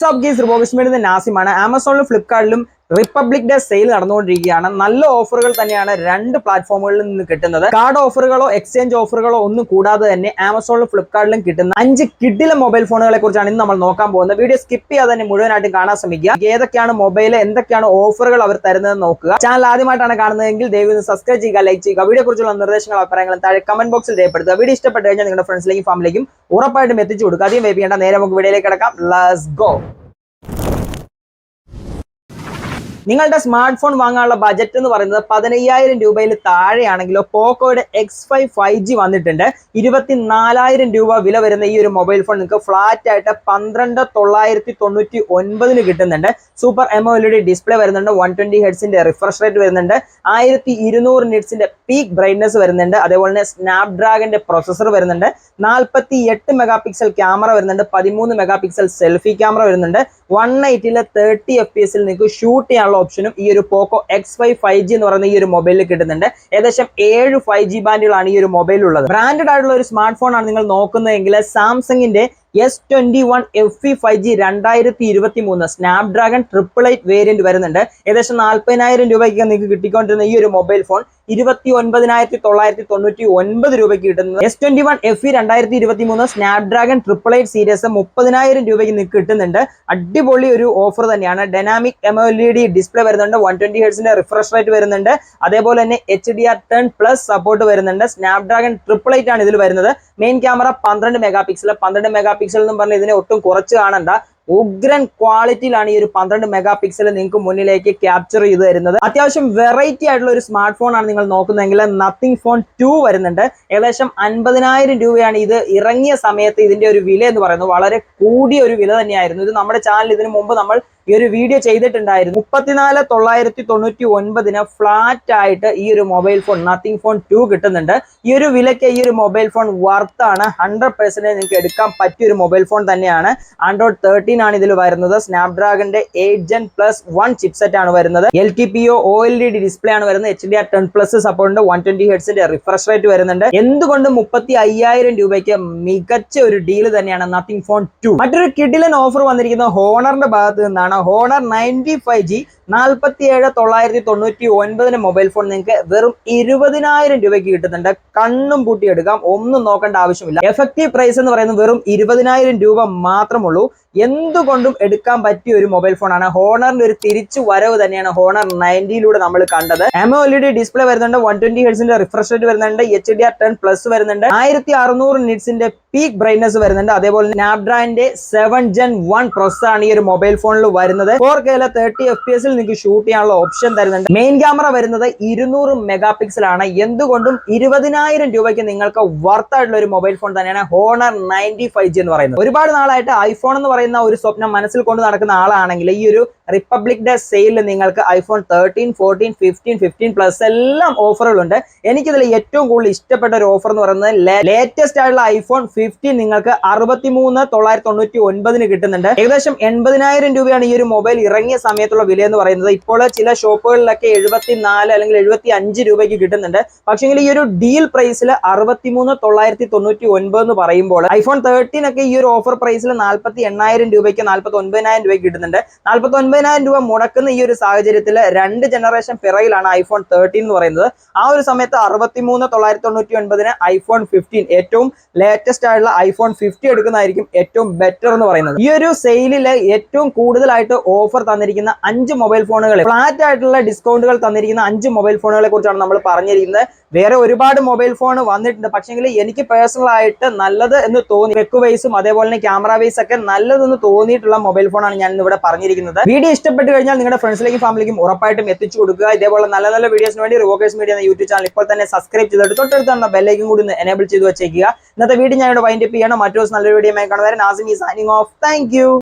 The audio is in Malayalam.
സബ് ഗീസ് റിബോഗസ്മേഡിന്റെ നാസിമാണ്. ആമസോണിലും ഫ്ലിപ്കാർട്ടിലും റിപ്പബ്ലിക് ഡേ സെയിൽ നടന്നുകൊണ്ടിരിക്കുകയാണ്. നല്ല ഓഫറുകൾ തന്നെയാണ് രണ്ട് പ്ലാറ്റ്ഫോമുകളിൽ നിന്ന് കിട്ടുന്നത്. കാർഡ് ഓഫറുകളോ എക്സ്ചേഞ്ച് ഓഫറുകളോ ഒന്നും കൂടാതെ തന്നെ ആമസോണിലും ഫ്ലിപ്കാർട്ടിലും കിട്ടുന്ന അഞ്ച് കിഡിലെ മൊബൈൽ ഫോണുകളെ കുറിച്ചാണ് ഇന്ന് നമ്മൾ നോക്കാൻ പോകുന്നത്. വീഡിയോ സ്കിപ്പ് ചെയ്യാതെ തന്നെ മുഴുവനായിട്ടും കാണാൻ ശ്രമിക്കുക. ഏതൊക്കെയാണ് മൊബൈൽ എന്തൊക്കെയാണ് ഓഫറുകൾ അവർ തരുന്നത് നോക്കുക. ചാനൽ ആദ്യമായിട്ടാണ് കാണുന്നതെങ്കിൽ ദയവ് സബ്സ്ക്രൈബ് ചെയ്യുക ലൈക്ക് ചെയ്യുക. വീഡിയോ കുറിച്ചുള്ള നിർദ്ദേശങ്ങൾ അഭിപ്രായങ്ങളും താഴെ കമന്റ് ബോക്സിൽ രേഖപ്പെടുത്തുക. വീഡിയോ ഇഷ്ടപ്പെട്ട് കഴിഞ്ഞാൽ നിങ്ങളുടെ ഫ്രണ്ട്സിലേക്കും ഫാമിലിക്കും ഉറപ്പായിട്ടും എത്തിച്ചു കൊടുക്കുക. അധികം വേപ്പിക്കേണ്ട നേരെ നമുക്ക് വീഡിയോയിലേക്ക് കിടക്കാം. ലസ് ഗോ നിങ്ങളുടെ സ്മാർട്ട് ഫോൺ വാങ്ങാനുള്ള ബജറ്റ് എന്ന് പറയുന്നത് പതിനയ്യായിരം രൂപയിൽ താഴെയാണെങ്കിലോ പോക്കോയുടെ എക്സ് ഫൈവ് ഫൈവ് ജി വന്നിട്ടുണ്ട്. ഇരുപത്തിനാലായിരം രൂപ വില വരുന്ന ഈ ഒരു മൊബൈൽ ഫോൺ നിങ്ങൾക്ക് ഫ്ലാറ്റ് ആയിട്ട് പന്ത്രണ്ട് തൊള്ളായിരത്തി തൊണ്ണൂറ്റി ഒൻപതിന് കിട്ടുന്നുണ്ട്. Super AMOLED display വരുന്നുണ്ട് വൺ ട്വന്റി ഹെഡ്സിന്റെ റിഫ്രഷ് റേറ്റ് വരുന്നുണ്ട്. ആയിരത്തി ഇരുന്നൂറ് നിറ്റ്സിന്റെ പീക്ക് ബ്രൈറ്റ്നസ് വരുന്നുണ്ട്. അതേപോലെ തന്നെ സ്നാപ് പ്രോസസർ പ്രൊസസർ വരുന്നുണ്ട്. നാൽപ്പത്തി എട്ട് മെഗാ പിക്സൽ ക്യാമറ വരുന്നുണ്ട്. പതിമൂന്ന് മെഗാ പിക്സൽ സെൽഫി ക്യാമറ വരുന്നുണ്ട്. വൺ എയ്റ്റിലെ തേർട്ടി എഫ് പി എസിൽ നിങ്ങൾക്ക് ഷൂട്ട് ചെയ്യാനുള്ള ഓപ്ഷനും ഈ ഒരു Poco X five five G എന്ന് പറയുന്ന ഈ ഒരു മൊബൈലിൽ കിട്ടുന്നുണ്ട്. ഏകദേശം ഏഴ് ഫൈവ് ജി ബാൻഡുകളാണ് ഈ ഒരു മൊബൈൽ ഉള്ളത്. ബ്രാൻഡഡ് ആയിട്ടുള്ള ഒരു സ്മാർട്ട് ഫോൺ ആണ് നിങ്ങൾ നോക്കുന്നതെങ്കിൽ സാംസങ്ങിന്റെ S twenty one F E five G രണ്ടായിരത്തി ഇരുപത്തി മൂന്ന് Snapdragon triple eight variant വരുന്നുണ്ട്. ഏകദേശം നാൽപ്പതിനായിരം രൂപയ്ക്ക് നിങ്ങൾക്ക് കിട്ടിക്കൊണ്ടിരുന്ന ഈ ഒരു മൊബൈൽ ഫോൺ ഇരുപത്തി ഒൻപതിനായിരത്തി തൊള്ളായിരത്തി തൊണ്ണൂറ്റി ഒൻപത് രൂപയ്ക്ക് കിട്ടുന്നത്. S twenty one F E രണ്ടായിരത്തി ഇരുപത്തി മൂന്ന് Snapdragon triple eight series മുപ്പതിനായിരം രൂപയ്ക്ക് നിങ്ങൾക്ക് കിട്ടുന്നുണ്ട്. അടിപൊളി ഒരു ഓഫർ തന്നെയാണ്. Dynamic M L E D display വരുന്നുണ്ട്. വൺ ട്വന്റി ഹെഡ്സിന്റെ റിഫ്രഷ് റേറ്റ് വരുന്നുണ്ട്. അതേപോലെ തന്നെ H D R ten plus support വരുന്നുണ്ട്. സ്നാപ് ഡ്രാഗൺ ട്രിപ്പിൾ എയ്റ്റ് ആണ് ഇതിൽ വരുന്നത്. മെയിൻ ക്യാമറ പന്ത്രണ്ട് മെഗാ പിക്സൽ പന്ത്രണ്ട് മെഗാ പിക്സൽ എന്ന് പറഞ്ഞാൽ ഇതിനെ ഒട്ടും കുറച്ച് കാണണ്ട. ഉഗ്രൻ ക്വാളിറ്റിയിലാണ് ഈ ഒരു പന്ത്രണ്ട് മെഗാ പിക്സൽ നിങ്ങൾക്ക് മുന്നിലേക്ക് ക്യാപ്ചർ ചെയ്ത് തരുന്നത്. അത്യാവശ്യം വെറൈറ്റി ആയിട്ടുള്ള ഒരു സ്മാർട്ട് ഫോൺ ആണ് നിങ്ങൾ നോക്കുന്നതെങ്കിൽ നത്തിങ് ഫോൺ ടു വരുന്നുണ്ട്. ഏകദേശം അൻപതിനായിരം രൂപയാണ് ഇത് ഇറങ്ങിയ സമയത്ത് ഇതിന്റെ ഒരു വില എന്ന് പറയുന്നത്. വളരെ കൂടിയ ഒരു വില തന്നെയായിരുന്നു. ഇത് നമ്മുടെ ചാനൽ ഇതിനു മുമ്പ് നമ്മൾ ഈ ഒരു വീഡിയോ ചെയ്തിട്ടുണ്ടായിരുന്നു. മുപ്പത്തിനാല് തൊള്ളായിരത്തി തൊണ്ണൂറ്റി ഒൻപതിന് ഫ്ലാറ്റ് ആയിട്ട് ഈ ഒരു mobile phone nothing phone two കിട്ടുന്നുണ്ട്. ഈ ഒരു വിലയ്ക്ക് ഈ ഒരു മൊബൈൽ ഫോൺ വർത്താണ് ഹൺഡ്രഡ് പെർസെന്റേജ് നിങ്ങൾക്ക് എടുക്കാൻ പറ്റിയ ഒരു മൊബൈൽ ഫോൺ തന്നെയാണ്. ആൻഡ്രോയിഡ് തേർട്ടീൻ ആണ് ഇതിൽ വരുന്നത്. സ്നാപ്ഡ്രാഗന്റെ eight gen plus one chipset ആണ് വരുന്നത്. L T P O OLED D display ആണ് വരുന്നത്. H D R ten plus support one twenty ഹെഡ്സിന്റെ refresh rate വരുന്നുണ്ട്. എന്തുകൊണ്ട് മുപ്പത്തി അയ്യായിരം രൂപയ്ക്ക് മികച്ച ഒരു ഡീൽ തന്നെയാണ് നത്തിങ് ഫോൺ ടു മറ്റൊരു കിഡിലൻ ഓഫർ വന്നിരിക്കുന്നത് ഹോണറിന്റെ ഭാഗത്ത് നിന്നാണ്. ഹോണർ നയന്റി ഫൈവ് ജി നാൽപ്പത്തി ഏഴ് തൊള്ളായിരത്തി തൊണ്ണൂറ്റി ഒൻപതിന് മൊബൈൽ ഫോൺ നിങ്ങൾക്ക് വെറും ഇരുപതിനായിരം രൂപയ്ക്ക് കിട്ടുന്നുണ്ട്. കണ്ണും പൂട്ടിയെടുക്കാം. ഒന്നും നോക്കേണ്ട ആവശ്യമില്ല. എഫക്റ്റീവ് പ്രൈസ് എന്ന് പറയുന്നത് വെറും ഇരുപതിനായിരം രൂപ മാത്രമുള്ളൂ. എന്തുകൊണ്ടും എടുക്കാൻ പറ്റിയ ഒരു മൊബൈൽ ഫോണാണ് ഹോണറിന്റെ ഒരു തിരിച്ചു വരവ് തന്നെയാണ് ഹോണർ നയന്റിയിലൂടെ നമ്മൾ കണ്ടത്. എമോ എൽ ഡി ഡിസ്പ്ലേ വരുന്നുണ്ട്. വൺ ട്വന്റി ഹെഡ്സിന്റെ റിഫ്രഷ് റേറ്റ് വരുന്നുണ്ട്. H D R ten plus വരുന്നുണ്ട്. ആയിരത്തി അറുന്നൂറ് നിറ്റ്സിന്റെ പീക്ക് ബ്രൈറ്റ്നസ് വരുന്നുണ്ട്. അതേപോലെ സ്നാപ്ഡ്രാഗന്റെ സെവൻ ജെൻ വൺ പ്രോസസ് ആണ് ഈ ഒരു മൊബൈൽ ഫോണിൽ വരുന്നത്. ഫോർ കെയിലെ തേർട്ടി എഫ് പി എസിൽ നിങ്ങൾക്ക് ഷൂട്ട് ചെയ്യാനുള്ള ഓപ്ഷൻ തരുന്നുണ്ട്. മെയിൻ ക്യാമറ വരുന്നത് ഇരുന്നൂറ് മെഗാ പിക്സൽ ആണ്. എന്തുകൊണ്ടും ഇരുപതിനായിരം രൂപയ്ക്ക് നിങ്ങൾക്ക് വർത്ത് ആയിട്ടുള്ള ഒരു മൊബൈൽ ഫോൺ തന്നെയാണ് ഹോണർ നയന്റി ഫൈവ് ജി എന്ന് പറയുന്നത്. ഒരുപാട് നാളായിട്ട് ഐഫോൺ എന്ന് പറയുന്ന ഒരു സ്വപ്നം മനസ്സിൽ കൊണ്ട് നടക്കുന്ന ആളാണെങ്കിൽ ഈ ഒരു റിപ്പബ്ലിക് ഡേ സെയിലിൽ നിങ്ങൾക്ക് iPhone thirteen fourteen fifteen fifteen plus എല്ലാം ഓഫറുകളുണ്ട് എനിക്കിതിൽ ഏറ്റവും കൂടുതൽ ഇഷ്ടപ്പെട്ട ഒരു ഓഫർ എന്ന് പറയുന്നത് ലേറ്റസ്റ്റ് ആയിട്ടുള്ള ഐഫോൺ ഫിഫ്റ്റീൻ നിങ്ങൾക്ക് അറുപത്തി മൂന്ന് തൊള്ളായിരത്തി തൊണ്ണൂറ്റി ഒൻപതിന് കിട്ടുന്നുണ്ട്. ഏകദേശം എൺപതിനായിരം രൂപയാണ് ഈ ഒരു മൊബൈൽ ഇറങ്ങിയ സമയത്തുള്ള വില എന്ന് പറയുന്നത്. ഇപ്പോൾ ചില ഷോപ്പുകളിലൊക്കെ എഴുപത്തി നാല് അല്ലെങ്കിൽ എഴുപത്തി അഞ്ച് രൂപയ്ക്ക് കിട്ടുന്നുണ്ട്. പക്ഷേ ഈ ഒരു ഡീൽ പ്രൈസിൽ അറുപത്തിമൂന്ന് തൊള്ളായിരത്തി തൊണ്ണൂറ്റി ഒൻപത് എന്ന് പറയുമ്പോൾ ഐഫോൺ തേർട്ടീൻ ഒക്കെ ഈ ഒരു ഓഫർ പ്രൈസിൽ നാൽപ്പത്തി എണ്ണായിരം രൂപയ്ക്ക് നാൽപ്പത്തി ഒൻപതിനായിരം രൂപയ്ക്ക് കിട്ടുന്നുണ്ട്. നാൽപ്പത്തി ഒൻപതിനായിരം രൂപ മുടക്കുന്ന ഈ ഒരു സാഹചര്യത്തിൽ രണ്ട് ജനറേഷൻ പിറകിലാണ് ഐഫോൺ തേർട്ടീൻ എന്ന് പറയുന്നത്. ആ ഒരു സമയത്ത് അറുപത്തിമൂന്ന് തൊള്ളായിരത്തി തൊണ്ണൂറ്റി ഒൻപതിന് ഐഫോൺ ഫിഫ്റ്റീൻ ഏറ്റവും ലേറ്റസ്റ്റ് ആയിട്ടുള്ള ഐഫോൺ ഫിഫ്റ്റി എടുക്കുന്നതായിരിക്കും ഏറ്റവും ബെറ്റർ എന്ന് പറയുന്നത്. ഈ ഒരു സെയിലിൽ ഏറ്റവും കൂടുതലായിട്ട് ഓഫർ തന്നിരിക്കുന്ന അഞ്ച് മൊബൈൽ ഫോണുകൾ ഫ്ലാറ്റ് ആയിട്ടുള്ള ഡിസ്കൗണ്ടുകൾ തന്നിരിക്കുന്ന അഞ്ച് മൊബൈൽ ഫോണുകളെ കുറിച്ചാണ് നമ്മൾ പറഞ്ഞിരിക്കുന്നത്. വേറെ ഒരുപാട് മൊബൈൽ ഫോൺ വന്നിട്ടുണ്ട്. പക്ഷേങ്കിൽ എനിക്ക് പേഴ്സണൽ ആയിട്ട് നല്ലത് എന്ന് തോന്നി. വെക്ക് വൈസും അതേപോലെ തന്നെ ക്യാമറ വൈസ് ഒക്കെ നല്ലതെന്ന് തോന്നിയിട്ടുള്ള മൊബൈൽ ഫോണാണ് ഞാൻ ഇവിടെ പറഞ്ഞിരിക്കുന്നത്. വീഡിയോ ഇഷ്ടപ്പെട്ട് കഴിഞ്ഞാൽ നിങ്ങളുടെ ഫ്രണ്ട്സിലേക്കും ഫാമിലിക്കും ഉറപ്പായിട്ടും എത്തിച്ചു കൊടുക്കുക. ഇതേപോലെ നല്ല നല്ല വീഡിയോസിന് വേണ്ടി റിവോക്കേഴ്സ് മീഡിയ എന്ന യൂട്യൂബ് ചാനൽ ഇപ്പോൾ തന്നെ സബ്സ്ക്രൈബ് ചെയ്തിട്ട് തൊട്ടടുത്തുള്ള ബെല്ലൈക്കും കൂടി ഒന്ന് എനേബിൾ ചെയ്ത് വെച്ചേക്കുക. ഇന്നത്തെ വീഡിയോ ഞാൻ ഇവിടെ വൈൻഡപ്പ് ചെയ്യണം. മറ്റൊരു നല്ലൊരു വീഡിയോ കാണുന്നവരെ നാസിമി സൈനിങ് ഓഫ് താങ്ക്